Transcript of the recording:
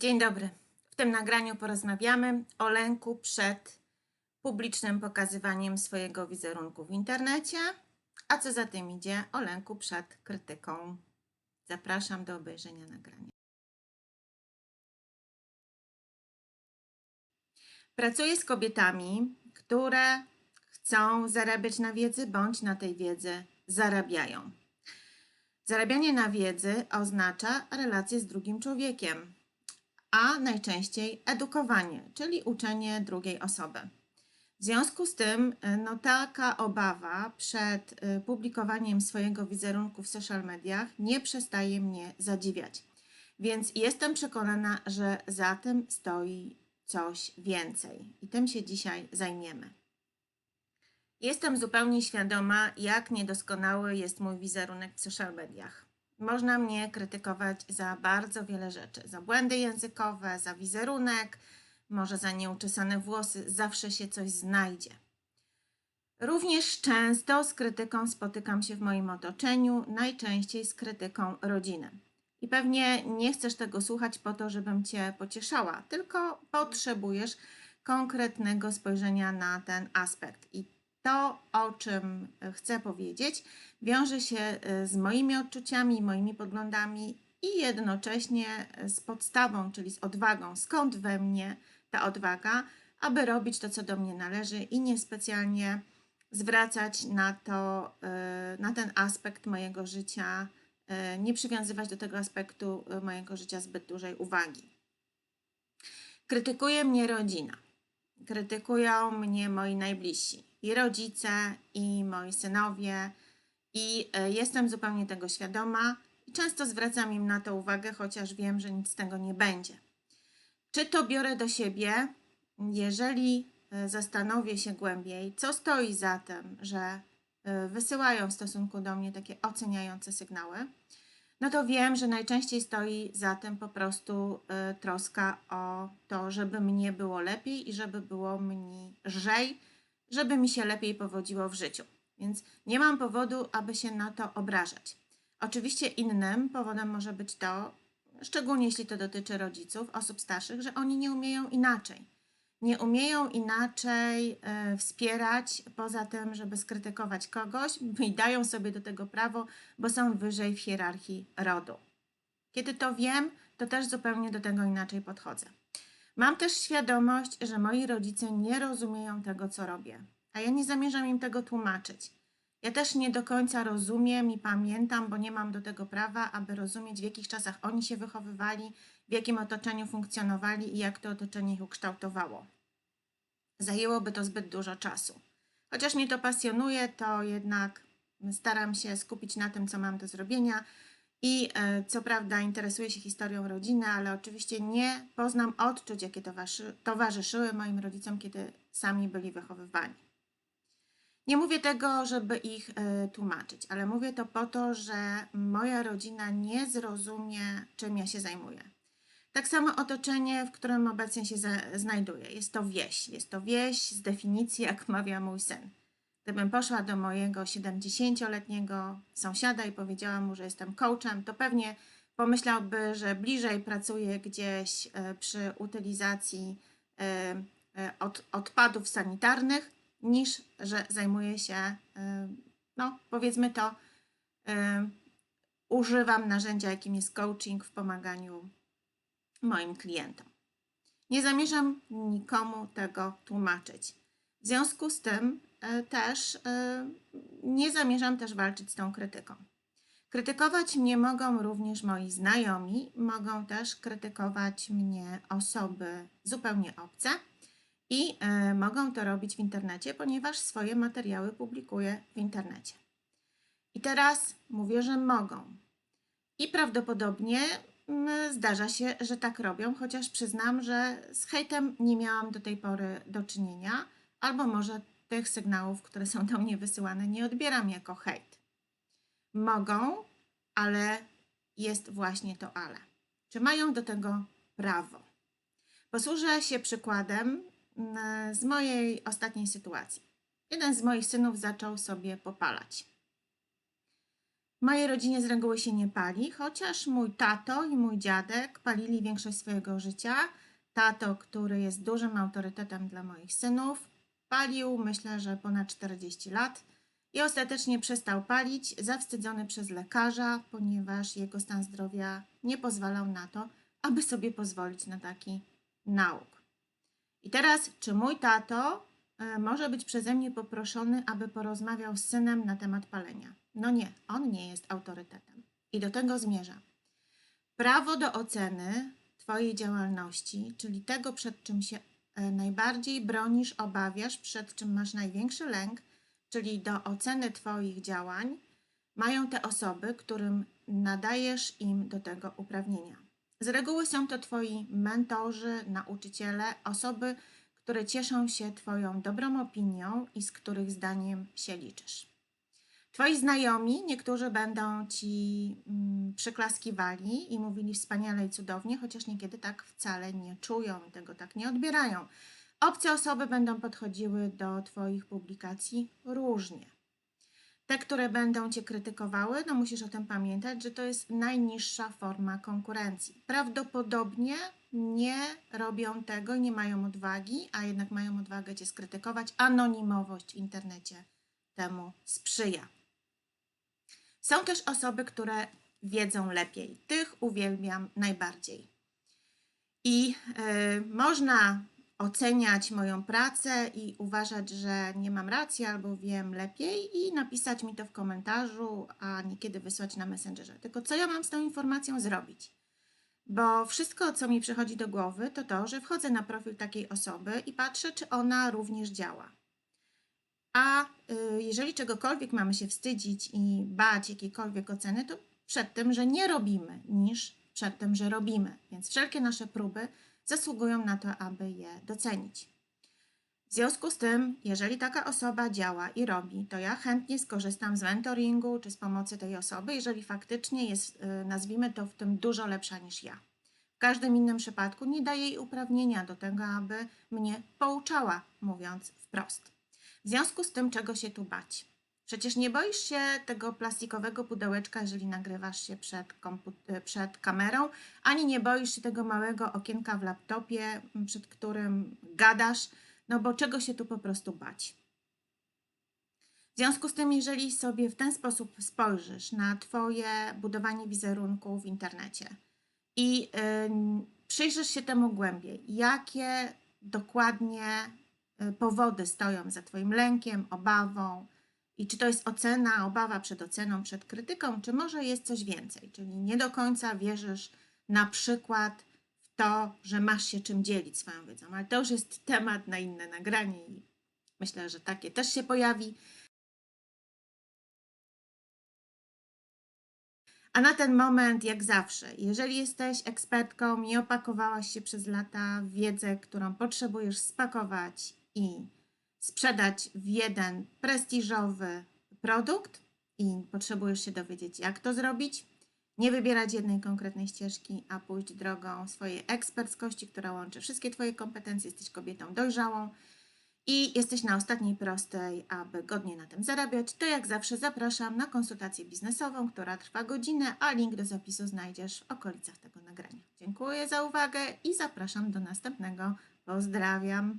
Dzień dobry. W tym nagraniu porozmawiamy o lęku przed publicznym pokazywaniem swojego wizerunku w internecie, a co za tym idzie, o lęku przed krytyką. Zapraszam do obejrzenia nagrania. Pracuję z kobietami, które chcą zarabiać na wiedzy bądź na tej wiedzy zarabiają. Zarabianie na wiedzy oznacza relacje z drugim człowiekiem, a najczęściej edukowanie, czyli uczenie drugiej osoby. W związku z tym, y, no, taka obawa przed y, publikowaniem swojego wizerunku w social mediach nie przestaje mnie zadziwiać. Więc jestem przekonana, że za tym stoi coś więcej i tym się dzisiaj zajmiemy. Jestem zupełnie świadoma, jak niedoskonały jest mój wizerunek w social mediach. Można mnie krytykować za bardzo wiele rzeczy: za błędy językowe, za wizerunek, może za nieuczesane włosy, zawsze się coś znajdzie. Również często z krytyką spotykam się w moim otoczeniu, najczęściej z krytyką rodziny. I pewnie nie chcesz tego słuchać po to, żebym cię pocieszała, tylko potrzebujesz konkretnego spojrzenia na ten aspekt. I to, o czym chcę powiedzieć, wiąże się y, z moimi odczuciami, moimi poglądami i jednocześnie z podstawą, czyli z odwagą. Skąd we mnie ta odwaga, aby robić to, co do mnie należy i niespecjalnie zwracać na to, na ten aspekt mojego życia, nie przywiązywać do tego aspektu mojego życia zbyt dużej uwagi. Krytykuje mnie rodzina, krytykują mnie moi najbliżsi, i rodzice, i moi synowie, i e, jestem zupełnie tego świadoma i często zwracam im na to uwagę, chociaż wiem, że nic z tego nie będzie. Czy to biorę do siebie, jeżeli e, zastanowię się głębiej, co stoi za tym, że e, wysyłają w stosunku do mnie takie oceniające sygnały, no to wiem, że najczęściej stoi za tym po prostu troska o to, żeby mnie było lepiej i żeby było mi lżej, żeby mi się lepiej powodziło w życiu więc nie mam powodu, aby się na to obrażać. Oczywiście innym powodem może być to, szczególnie jeśli to dotyczy rodziców, osób starszych, że oni nie umieją inaczej. Nie umieją inaczej y, wspierać, poza tym, żeby skrytykować kogoś i dają sobie do tego prawo, bo są wyżej w hierarchii rodu. Kiedy to wiem, to też zupełnie do tego inaczej podchodzę. Mam też świadomość, że moi rodzice nie rozumieją tego, co robię a ja nie zamierzam im tego tłumaczyć. Ja też nie do końca rozumiem i pamiętam, bo nie mam do tego prawa, aby rozumieć, w jakich czasach oni się wychowywali, w jakim otoczeniu funkcjonowali i jak to otoczenie ich ukształtowało. Zajęłoby to zbyt dużo czasu. Chociaż mnie to pasjonuje, to jednak staram się skupić na tym, co mam do zrobienia. I e, co prawda interesuję się historią rodziny, ale oczywiście nie poznam odczuć, jakie towarzyszyły moim rodzicom, kiedy sami byli wychowywani. Nie mówię tego, żeby ich y, tłumaczyć, ale mówię to po to, że moja rodzina nie zrozumie, czym ja się zajmuję. Tak samo otoczenie, w którym obecnie się znajduję. Jest to wieś. Jest to wieś z definicji, jak mawia mój syn. Gdybym poszła do mojego 70-letniego sąsiada i powiedziała mu, że jestem coachem, to pewnie pomyślałby, że bliżej pracuję gdzieś y, przy utylizacji y, od, odpadów sanitarnych niż że zajmuję się, no powiedzmy to, używam narzędzia, jakim jest coaching w pomaganiu moim klientom. Nie zamierzam nikomu tego tłumaczyć. W związku z tym też nie zamierzam też walczyć z tą krytyką. Krytykować mnie mogą również moi znajomi, mogą też krytykować mnie osoby zupełnie obce i y, mogą to robić w internecie, ponieważ swoje materiały publikuję w internecie. I teraz mówię, że mogą. I prawdopodobnie zdarza się, że tak robią, chociaż przyznam, że z hejtem nie miałam do tej pory do czynienia, albo może tych sygnałów, które są do mnie wysyłane, nie odbieram jako hejt. Mogą, ale jest właśnie to ale. Czy mają do tego prawo? Posłużę się przykładem z mojej ostatniej sytuacji. Jeden z moich synów zaczął sobie popalać. W mojej rodzinie z reguły się nie pali, chociaż mój tato i mój dziadek palili większość swojego życia. Tato, który jest dużym autorytetem dla moich synów, palił myślę, że ponad 40 lat i ostatecznie przestał palić, zawstydzony przez lekarza, ponieważ jego stan zdrowia nie pozwalał na to, aby sobie pozwolić na taki nauk. I teraz, czy mój tato e, może być przeze mnie poproszony, aby porozmawiał z synem na temat palenia? No nie, on nie jest autorytetem. I do tego zmierzam. Prawo do oceny Twojej działalności, czyli tego, przed czym się najbardziej bronisz, obawiasz, przed czym masz największy lęk, czyli do oceny Twoich działań, mają te osoby, którym nadajesz im do tego uprawnienia. Z reguły są to Twoi mentorzy, nauczyciele, osoby, które cieszą się Twoją dobrą opinią i z których zdaniem się liczysz. Twoi znajomi, niektórzy będą ci mm, przyklaskiwali i mówili wspaniale i cudownie, chociaż niekiedy tak wcale nie czują i tego tak nie odbierają. Obce osoby będą podchodziły do Twoich publikacji różnie. Te, które będą Cię krytykowały, no musisz o tym pamiętać, że to jest najniższa forma konkurencji. Prawdopodobnie nie robią tego nie mają odwagi, a jednak mają odwagę Cię skrytykować. Anonimowość w internecie temu sprzyja. Są też osoby, które wiedzą lepiej. Tych uwielbiam najbardziej. I y, można oceniać moją pracę i uważać, że nie mam racji albo wiem lepiej i napisać mi to w komentarzu, a niekiedy wysłać na Messengerze. Tylko co ja mam z tą informacją zrobić? Bo wszystko, co mi przychodzi do głowy, to to, że wchodzę na profil takiej osoby i patrzę, czy ona również działa. A y, jeżeli czegokolwiek mamy się wstydzić i bać jakiejkolwiek oceny, to przed tym, że nie robimy, niż przed tym, że robimy. Więc wszelkie nasze próby zasługują na to, aby je docenić. W związku z tym, jeżeli taka osoba działa i robi, to ja chętnie skorzystam z mentoringu czy z pomocy tej osoby, jeżeli faktycznie jest, y, nazwijmy to, w tym dużo lepsza niż ja. W każdym innym przypadku nie daję jej uprawnienia do tego, aby mnie pouczała, mówiąc wprost. W związku z tym, czego się tu bać? Przecież nie boisz się tego plastikowego pudełeczka, jeżeli nagrywasz się przed, komput- przed kamerą, ani nie boisz się tego małego okienka w laptopie, przed którym gadasz, no bo czego się tu po prostu bać? W związku z tym, jeżeli sobie w ten sposób spojrzysz na Twoje budowanie wizerunku w internecie i ym, przyjrzysz się temu głębiej, jakie dokładnie powody stoją za Twoim lękiem, obawą, i czy to jest ocena, obawa przed oceną, przed krytyką, czy może jest coś więcej? Czyli nie do końca wierzysz na przykład w to, że masz się czym dzielić swoją wiedzą, ale to już jest temat na inne nagranie i myślę, że takie też się pojawi. A na ten moment, jak zawsze, jeżeli jesteś ekspertką i opakowałaś się przez lata w wiedzę, którą potrzebujesz spakować i sprzedać w jeden prestiżowy produkt i potrzebujesz się dowiedzieć, jak to zrobić, nie wybierać jednej konkretnej ścieżki, a pójść drogą swojej eksperckości, która łączy wszystkie Twoje kompetencje. Jesteś kobietą dojrzałą i jesteś na ostatniej prostej, aby godnie na tym zarabiać, to jak zawsze zapraszam na konsultację biznesową, która trwa godzinę, a link do zapisu znajdziesz w okolicach tego nagrania. Dziękuję za uwagę i zapraszam do następnego. Pozdrawiam.